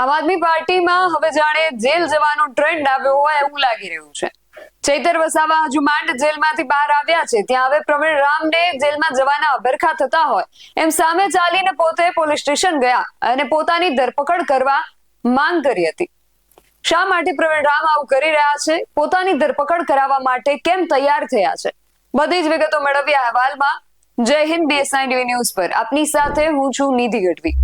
આમ આદમી પાર્ટીમાં હવે જાણે જેલ જવાનો ટ્રેન્ડ આવ્યો હોય એવું લાગી રહ્યું છે. ચૈતર વસાવા હજુ માંડ જેલમાંથી બહાર આવ્યા છે. ત્યાં હવે પ્રવીણ રામને જેલમાં જવાના અભરખા થતા હોય. એમ સામે ચાલીને પોતે પોલીસ સ્ટેશન ગયા અને પોતાની ધરપકડ કરવા માંગ કરી હતી. શા માટે પ્રવીણ રામ આવું કરી રહ્યા છે? પોતાની ધરપકડ કરાવવા માટે કેમ તૈયાર થયા છે? બધી જ વિગતો મેળવ્યા અહેવાલમાં. જય હિન્દ બીએસઆઈ ન્યૂઝ પર. આપની સાથે હું છું નિધિ ગઢવી.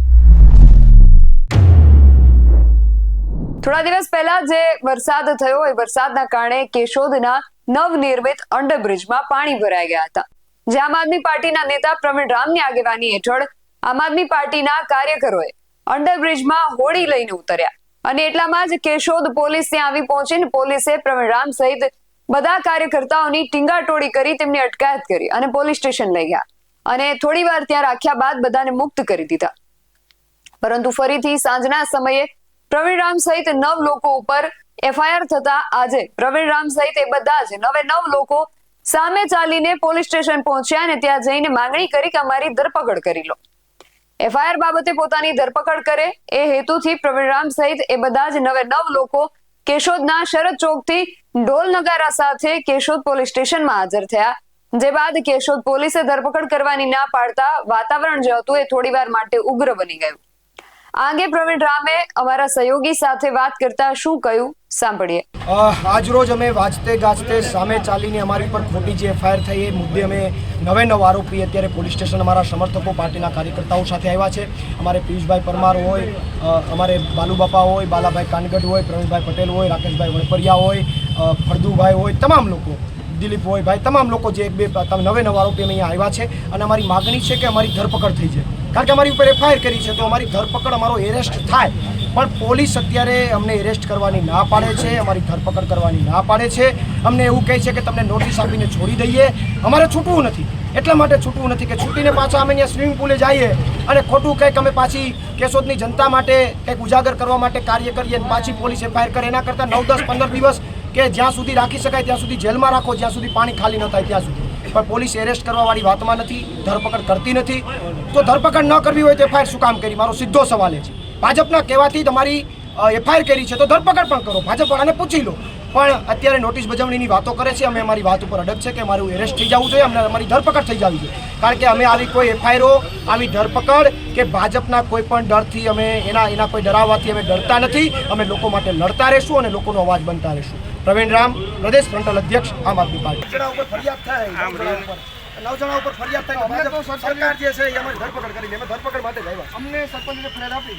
થોડા દિવસ પહેલા જે વરસાદ થયો, એ વરસાદના કારણે કેશોદના નવનિર્મિત અંડરબ્રિજમાં પાણી ભરાઈ ગયા હતા. જે આમ આદમી પાર્ટીના નેતા પ્રવીણ રામની આગેવાની હેઠળ આમ આદમી પાર્ટીના કાર્યકરોએ અંડરબ્રિજમાં હોડી લઈને ઉતર્યા અને એટલામાં જ કેશોદ પોલીસ ત્યાં આવી પહોંચીને પોલીસે પ્રવીણ રામ સહિત બધા કાર્યકર્તાઓની ટીંગાટોળી કરી, તેમની અટકાયત કરી અને પોલીસ સ્ટેશન લઈ ગયા અને થોડી વાર ત્યાં રાખ્યા બાદ બધાને મુક્ત કરી દીધા. પરંતુ ફરીથી સાંજના સમયે પ્રવીણ રામ સહિત નવ લોકો ઉપર એફઆઈઆર થતા આજે પ્રવીણ રામ સહિત એ બધા જ નવે નવ લોકો સામે ચાલીને પોલીસ સ્ટેશન પહોંચ્યા અને ત્યાં જઈને માંગણી કરી કે અમારી ધરપકડ કરી લો. એફઆઈઆર બાબતે પોતાની ધરપકડ કરે એ હેતુથી પ્રવીણ રામ સહિત એ બધા જ નવે નવ લોકો કેશોદના શરદ ચોકથી ઢોલ નગારા સાથે કેશોદ પોલીસ સ્ટેશનમાં હાજર થયા. જે બાદ કેશોદ પોલીસે ધરપકડ કરવાની ના પાડતા વાતાવરણ જે હતું એ થોડીવાર માટે ઉગ્ર બની ગયું. આ અંગે પ્રવીણ રામે અમારા સહયોગી સાથે વાત કરતા શું કહ્યું? સાંભળીએ. આજ રોજ અમે વાંચતે ગાજતે સામે ચાલીને અમારી પર ખોટી જે એફઆઈઆર થઈ એ મુદ્દે અમે નવે નવ આરોપી અત્યારે પોલીસ સ્ટેશન અમારા સમર્થકો પાર્ટીના કાર્યકર્તાઓ સાથે આવ્યા છે. અમારે પિયુષભાઈ પરમાર હોય અમારે બાલુબાપા હોય, બાલાભાઈ કાનગઢ હોય, પ્રવીણભાઈ પટેલ હોય, રાકેશભાઈ વણપરિયા હોય ફળદુભાઈ હોય, તમામ લોકો, દિલીપ હોય, ભાઈ, તમામ લોકો જે એક બે નવે નવા આરોપી અહીંયા આવ્યા છે. અને અમારી માગણી છે કે અમારી ધરપકડ થઈ જાય. કારણ કે અમારી ઉપર એફઆઈઆર કરી છે, તો અમારી ધરપકડ અમારો એરેસ્ટ થાય. પણ પોલીસ અત્યારે અમને એરેસ્ટ કરવાની ના પાડે છે, અમારી ધરપકડ કરવાની ના પાડે છે. અમને એવું કહે છે કે તમને નોટિસ આપીને છોડી દઈએ. અમારે છૂટવું નથી. એટલા માટે છૂટવું નથી કે છૂટીને પાછા અમે અહીંયા સ્વિમિંગ પુલે જઈએ અને ખોટું કંઈક અમે પાછી કેશોદની જનતા માટે કંઈક ઉજાગર કરવા માટે કાર્ય કરીએ અને પાછી પોલીસ એફઆઈઆર કરે. એના કરતાં નવ, દસ, પંદર દિવસ કે જ્યાં સુધી રાખી શકાય ત્યાં સુધી જેલમાં રાખો, જ્યાં સુધી પાણી ખાલી ન થાય ત્યાં સુધી. પણ પોલીસ એરેસ્ટ કરવાવાળી વાતમાં નથી, ધરપકડ કરતી નથી. તો ધરપકડ ન કરવી હોય તો એફઆઈઆર શું કામ કરી? મારો સીધો સવાલ છે. ભાજપના કહેવાથી તમારી એફઆઈઆર કરી છે, તો ધરપકડ પણ કરો. ભાજપવાળાને પૂછી લો. પણ અત્યારે નોટિસ બજાવણીની વાતો કરે છે, અમે અમારી વાત ઉપર અડગ છે કે અમારું એરેસ્ટ થઈ જવું જોઈએ, અમને અમારી ધરપકડ થઈ જવી જોઈએ. કારણ કે અમે આવી કોઈ એફઆઈઆરો, આવી ધરપકડ કે ભાજપના કોઈ પણ ડરથી અમે એના એના કોઈ ડરાવવાથી અમે ડરતા નથી. અમે લોકો માટે લડતા રહેશું અને લોકોનો અવાજ બનતા રહેશું. પ્રવીણ રામ પ્રદેશ ફ્રન્ટલ અધ્યક્ષ આમ આદમી પાર્ટી. ઉપર ફરિયાદ થાય નવ જણા ઉપર. નવ જણા ઉપર ફરિયાદ થાય અમને તો સરકાર જે છે એ અમારી ધરપકડ કરી અમે ધરપકડ માટે જ આવ્યા અમને સરપંચને ફરિયાદ આપી.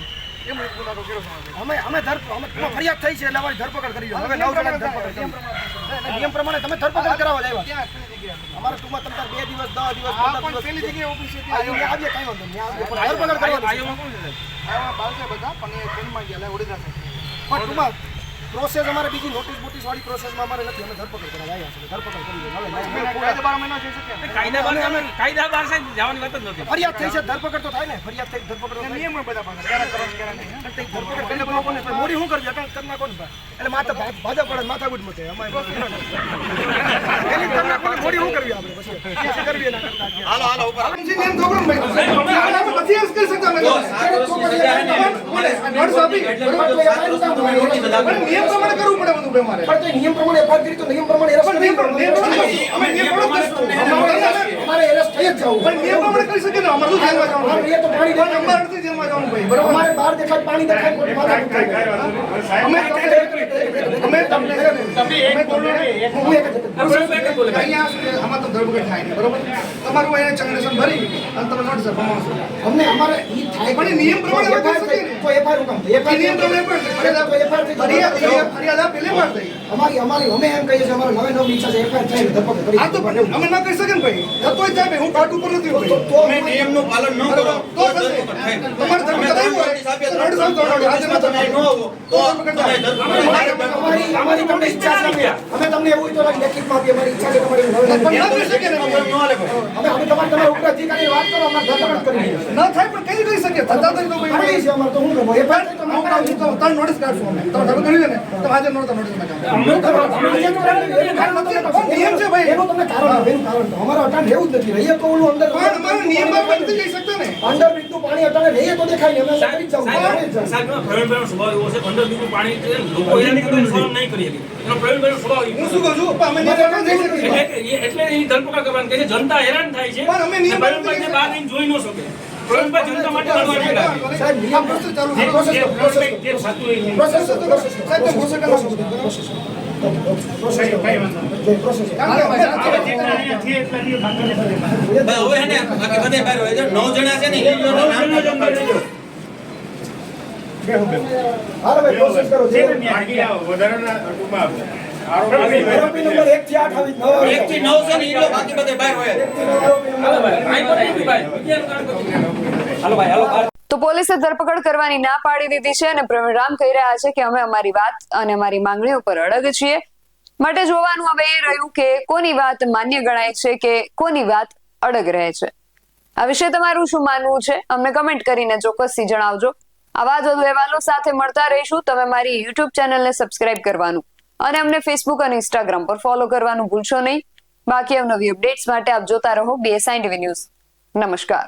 એમ ગુનાનો કર્યો અમે અમે ધર અમે ફરિયાદ થઈ છે એટલે અમારી ધરપકડ કરી હવે નવ જણા ધરપકડ કરી. નિયમ પ્રમાણે તમે ધરપકડ કરાવવા જગ્યાએ. અમારે ટૂંકમાં તમે બે દિવસ દસ દિવસ પંદર પેલી જગ્યાએ ઓફિસ આવીએ કાંઈ વાંધો નહીં. ધરપકડ બધા પણ એ ટ્રેનમાં ગયા એટલે પણ ટૂંકમાં પ્રોસેસ અમારે બીજી નોટિસ બોટિસ વાળી પ્રોસેસમાં અમારે નથી અમે ધરપકડ કરવા આવ્યા છે ધરપકડ કરી છે. હવે નવ બાર મહિના જઈ શકીએ. કાયદા બાર અમે- કાયદા બાર સાહેબ જવાની વાત જ નથી. ફરિયાદ થઈ છે ધરપકડ તો થાય ને. ફરિયાદ થઈ ધરપકડ તો નિયમ બધા મોડી શું કરવી અટક કરના ને એટલે માથે ભા- ભાજપ માથા માથાકૂટ મતે. અમારે મોડી શું કરવી આપણે પછી? પછી કરવી એના કરતાં. પછી ભાઈ. આપણે નથી એમ કરી શકતા અમે. પણ પ્રમાણે કરવું પડે બધું ભાઈ મારે. પણ તો નિયમ પ્રમાણે FIR કરી તો નિયમ પ્રમાણે arrest પણ નિયમ પ્રમાણે- અમે નિયમ પ્રમાણે અમારે- એરેસ્ટ થઈ જ જવું. પણ નિયમ પ્રમાણે કરી શકે ને અમારે શું જેલમાં જવાનું? એ તો પાણી પણ અમારે નથી જેલમાં જવાનું ભાઈ? બરાબર? અમારે બહાર દેખાય પાણી દેખાય ખોટી માથાકૂટ તમને તમે અમે બોલો ને અમે કોર્ટને- હું એક જ અહીંયા સુધી આમાં તો ધરપકડ થાય નહીં, બરોબર? તમારું અહીંયા ચંગનેશન ભરી અને તમે નોટિસ આપવામાં. અમને અમારે ઈ થાય પણ નિયમ પ્રમાણે તો કરી શકીએ ને. તો FIR હું કામ થાય? FIR નિયમ પ્રમાણે પણ ફરિયાદ તો એફઆર ફરિયાદ ફરિયાદ- આપી લેવા જ થઈ. અમારી અમારી અમે એમ કહીએ છીએ અમારે નવે નવ ઈચ્છા છે એફઆર થાય ને ધરપકડ કરી આ તો પણ અમે ના કરી શકીએ ને ભાઈ. તો જ થાય ભાઈ હું કાટ ઉપર નથી તો- ભાઈ તો તમે નિયમનું પાલન ન કરો. તો થશે. તમારે ધરપકડ આવ્યું હોય. તો નોટિસ આપજો, નોટિસ. આજે ના તમે ન આવો તો તમે ધરપકડ અમારી તમને ઈચ્છા છે અમે. અમે તમને એવું તો લેખિતમાં આપીએ અમારી ઈચ્છા છે તમારી પણ શકે ને અમે અમે તમારે તમે ઉપર અધિકારી વાત કરો અમારે ધરપકડ કરી ન થાય પણ કઈ કરી શકે? થતા તો કરી દઈએ અમારે તો હું? એ પણ નિયમ છે ભાઈ. એનું તમને કારણ એનું કારણ અટાણ જ નથી રહીએ તો ઓલું અંદર પણ અમારો નિયમ બાર નથી જઈ શકતા ને અંડર બ્રિજનું પાણી અટાણે રહીએ તો દેખાય ને અમે સાહેબ, કરી જ જાઉં. સાહેબ, કરી જ જાઉં. સાહેબ, એનો પ્રવીણભાઈનો સ્વભાવ એવો છે, પંદર દિવસનું પાણી લોકો એનાથી કોઈ નહીં કરી શકે. એનો પ્રવીણભાઈનો સ્વભાવ હું શું કહું છું અમે એટલે એ- ધરપકડ કરવાની કે જનતા હેરાન થાય છે પણ અમે નિયમ બહાર જઈને જોઈ ન શકે પ્રવીણભાઈ જનતા માટે લડવા નીકળ્યા સાહેબ નિયમ પ્રોસેસ ચાલુ છે. પ્રોસેસ પ્રોસેસ જે થતું એ પ્રોસેસ તો પ્રોસેસ સાહેબ પ્રોસેસ પ્રોસેસ. પ્રોસેસ કરો. પ્રોસેસ કરો. કારણ કે હવે ભાઈ, જેટલા અહીંયા છીએ એટલા દિવસ બાકી નથી. ભાઈ, હવે હે ને બાકી બધે બહાર હોય છે. નવ જણા છે ને એ નામ હાલો ભાઈ પ્રોસેસ કરો જે તો પોલીસે ધરપકડ કરવાની ના પાડી દીધી છે અને પ્રવીણ રામ કહી રહ્યા છે કે અમે અમારી વાત અને અમારી માંગણીઓ પર અડગ છીએ. માટે જોવાનું હવે એ રહ્યું કે કોની વાત માન્ય ગણાય છે કે કોની વાત અડગ રહે છે. આ વિશે તમારું શું માનવું છે? અમને કમેન્ટ કરીને ચોક્કસથી જણાવજો. આવા જ વધુ અહેવાલો સાથે મળતા રહીશું. તમે મારી યુટ્યુબ ચેનલને સબસ્ક્રાઇબ કરવાનું અને અમને ફેસબુક અને ઇન્સ્ટાગ્રામ પર ફોલો કરવાનું ભૂલશો નહીં. બાકી અવનવી અપડેટ્સ માટે આપ જોતા રહો બીએસઆઈ ટીવી ન્યૂઝ નમસ્કાર.